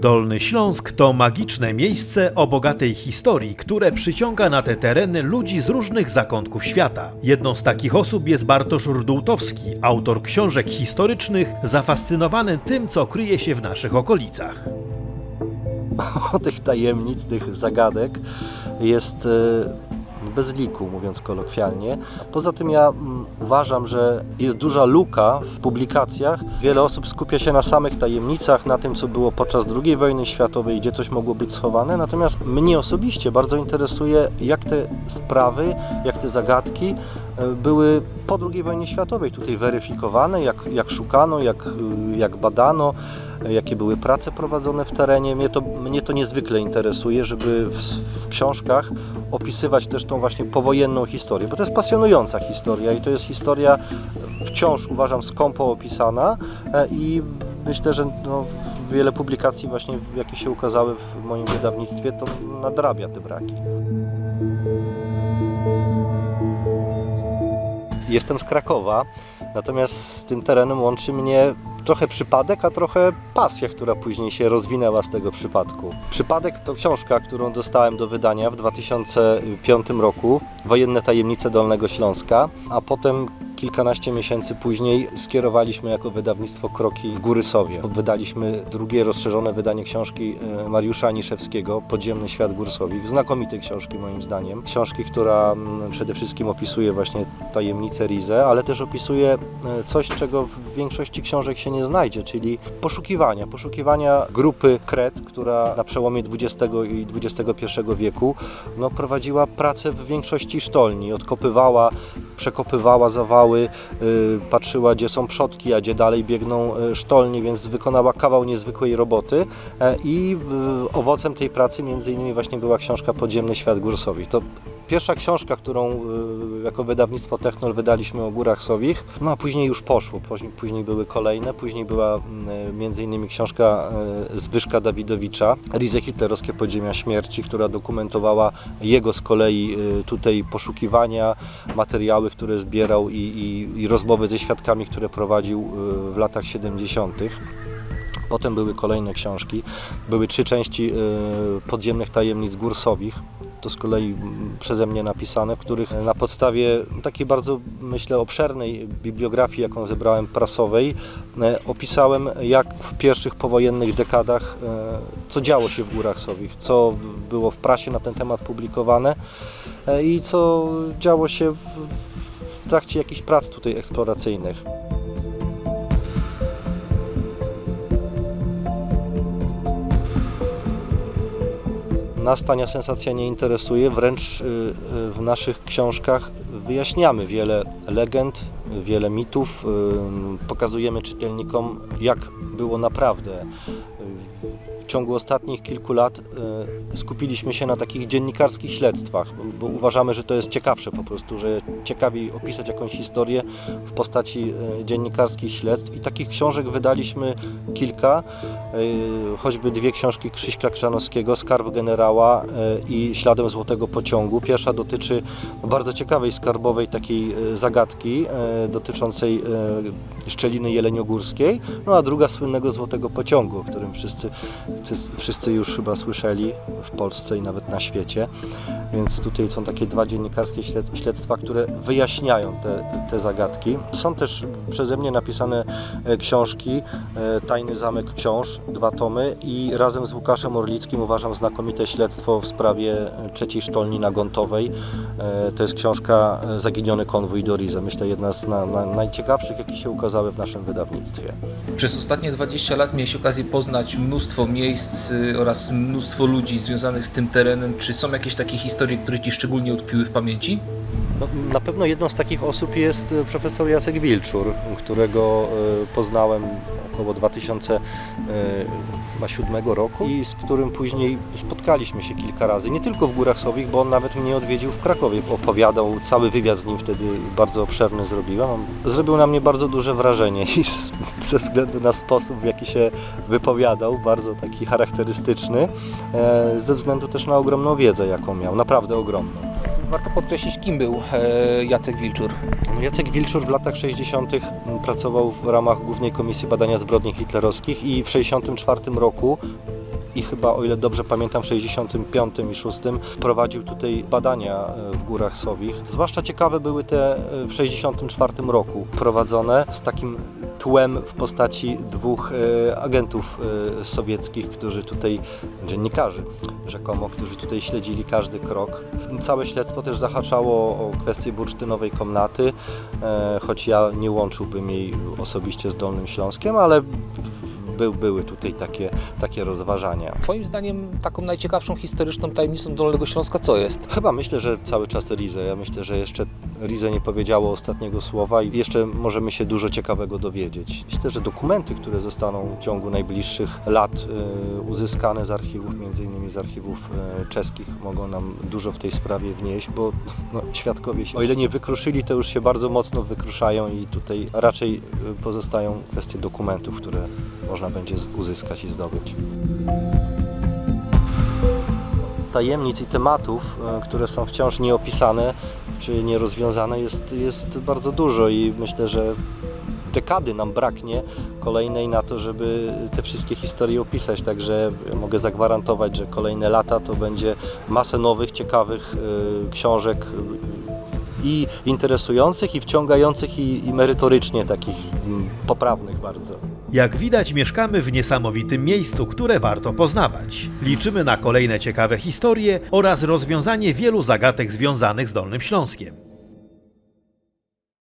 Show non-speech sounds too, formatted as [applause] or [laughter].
Dolny Śląsk to magiczne miejsce o bogatej historii, które przyciąga na te tereny ludzi z różnych zakątków świata. Jedną z takich osób jest Bartosz Rudultowski, autor książek historycznych, zafascynowany tym, co kryje się w naszych okolicach. [laughs] o tych tajemnic, tych zagadek jest e, bez liku, mówiąc kolokwialnie. Poza tym ja mm, uważam, że jest duża luka w publikacjach. Wiele osób skupia się na samych tajemnicach, na tym, co było podczas II wojny światowej, gdzie coś mogło być schowane. Natomiast mnie osobiście bardzo interesuje, jak te sprawy, te zagadki e, były po II wojnie światowej tutaj weryfikowane, jak, jak szukano, jak, jak badano jakie były prace prowadzone w terenie. Mnie to, mnie to niezwykle interesuje, żeby w, w książkach opisywać też tą właśnie powojenną historię, bo to jest pasjonująca historia i to jest historia wciąż uważam skąpo opisana e, i myślę, że no, wiele publikacji właśnie, jakie się ukazały w moim wydawnictwie, to nadrabia te braki. Jestem z Krakowa, natomiast z tym terenem łączy mnie trochę przypadek, a trochę pasja, która później się rozwinęła z tego przypadku. Przypadek to książka, którą dostałem do wydania w 2005 roku, Wojenne tajemnice Dolnego Śląska, a potem kilkanaście miesięcy później skierowaliśmy jako wydawnictwo Kroki w Górysowie. Wydaliśmy drugie rozszerzone wydanie książki e, Mariusza Aniszewskiego, Podziemny świat Górsowi. Znakomitej książki moim zdaniem. Książki, która przede wszystkim opisuje właśnie tajemnice Rize, ale też opisuje e, coś, czego w większości książek się nie znajdzie, czyli poszukiwania. Poszukiwania grupy Kret, która na przełomie XX i XXI wieku no, prowadziła pracę w większości sztolni. Odkopywała, przekopywała zawały, y, patrzyła gdzie są przodki, a gdzie dalej biegną y, sztolnie, więc wykonała kawał niezwykłej roboty e, i y, owocem tej pracy między innymi właśnie była książka Podziemny świat Górsowi. To pierwsza książka, którą y, jako wydawnictwo Technol wydaliśmy o Górach Sowich, no a później już poszło, później, były kolejne, później była między innymi książka y, Zbyszka Dawidowicza, Rize Hitlerowskie Podziemia Śmierci, która dokumentowała jego z kolei y, tutaj poszukiwania, materiały, które zbierał i, i, i rozmowy ze świadkami, które prowadził w latach 70. Potem były kolejne książki. Były trzy części podziemnych tajemnic górsowich. To z kolei przeze mnie napisane, w których na podstawie takiej bardzo, myślę, obszernej bibliografii, jaką zebrałem prasowej, e, opisałem, jak w pierwszych powojennych dekadach, e, co działo się w Górach Sowich, co było w prasie na ten temat publikowane e, i co działo się w, w trakcie jakichś prac tutaj eksploracyjnych. Nas tania sensacja nie interesuje, wręcz y, y, w naszych książkach wyjaśniamy wiele legend, wiele mitów, y, pokazujemy czytelnikom, jak było naprawdę. W ciągu ostatnich kilku lat skupiliśmy się na takich dziennikarskich śledztwach, bo uważamy, że to jest ciekawsze po prostu, że ciekawiej opisać jakąś historię w postaci dziennikarskich śledztw i takich książek wydaliśmy kilka, choćby dwie książki Krzyśka Krzanowskiego, Skarb Generała i Śladem Złotego Pociągu. Pierwsza dotyczy bardzo ciekawej skarbowej takiej zagadki dotyczącej szczeliny jeleniogórskiej, no a druga słynnego Złotego Pociągu, o którym wszyscy, wszyscy już chyba słyszeli w Polsce i nawet na świecie. Więc tutaj są takie dwa dziennikarskie śled- śledztwa, które wyjaśniają te, te zagadki. Są też przeze mnie napisane książki Tajny Zamek Książ, dwa tomy i razem z Łukaszem Orlickim uważam znakomite śledztwo w sprawie trzeciej sztolni nagontowej. E, To jest książka e, Zaginiony konwój do Rize. Myślę jedna z na, na, najciekawszych, jakie się ukazały w naszym wydawnictwie. Przez ostatnie 20 lat miałeś okazję poznać mnóstwo miejsc y, oraz mnóstwo ludzi związanych z tym terenem. Czy są jakieś takie historie, które Ci szczególnie utkwiły w pamięci? No, na pewno jedną z takich osób jest e, profesor Jacek Wilczur, którego e, poznałem około 2007 roku i z którym później spotkaliśmy się kilka razy, nie tylko w Górach Sowich, bo on nawet mnie odwiedził w Krakowie. Opowiadał, cały wywiad z nim wtedy bardzo obszerny zrobiłem. On zrobił na mnie bardzo duże wrażenie i z, [laughs] ze względu na sposób, w jaki się wypowiadał, bardzo taki charakterystyczny, e, ze względu też na ogromną wiedzę, jaką miał, naprawdę ogromną. Warto podkreślić, kim był e, Jacek Wilczur. Jacek Wilczur w latach 60. pracował w ramach Głównej Komisji Badania Zbrodni Hitlerowskich i w 1964 roku i chyba, o ile dobrze pamiętam, w 65 i 6 prowadził tutaj badania e, w Górach Sowich. Zwłaszcza ciekawe były te e, w 64 roku prowadzone z takim tłem w postaci dwóch e, agentów sowieckich, którzy tutaj, dziennikarzy rzekomo, którzy tutaj śledzili każdy krok. Całe śledztwo też zahaczało o kwestię bursztynowej komnaty, choć ja nie łączyłbym jej osobiście z Dolnym Śląskiem, ale był, były tutaj takie, takie rozważania. Twoim zdaniem taką najciekawszą historyczną tajemnicą Dolnego Śląska co jest? Chyba myślę, że cały czas Rize. Ja myślę, że jeszcze Rize nie powiedziało ostatniego słowa i jeszcze możemy się dużo ciekawego dowiedzieć. Myślę, że dokumenty, które zostaną w ciągu najbliższych lat e, uzyskane z archiwów, między innymi z archiwów e, czeskich, mogą nam dużo w tej sprawie wnieść, bo no, świadkowie się, o ile nie wykruszyli, to już się bardzo mocno wykruszają i tutaj raczej e, pozostają kwestie dokumentów, które można będzie uzyskać i zdobyć. Tajemnic i tematów, e, które są wciąż nieopisane czy nierozwiązane jest, jest bardzo dużo i myślę, że dekady nam braknie kolejnej na to, żeby te wszystkie historie opisać, także mogę zagwarantować, że kolejne lata to będzie masę nowych, ciekawych e, książek i interesujących, i wciągających, i, i merytorycznie takich mm, poprawnych bardzo. Jak widać, mieszkamy w niesamowitym miejscu, które warto poznawać. Liczymy na kolejne ciekawe historie oraz rozwiązanie wielu zagadek związanych z Dolnym Śląskiem.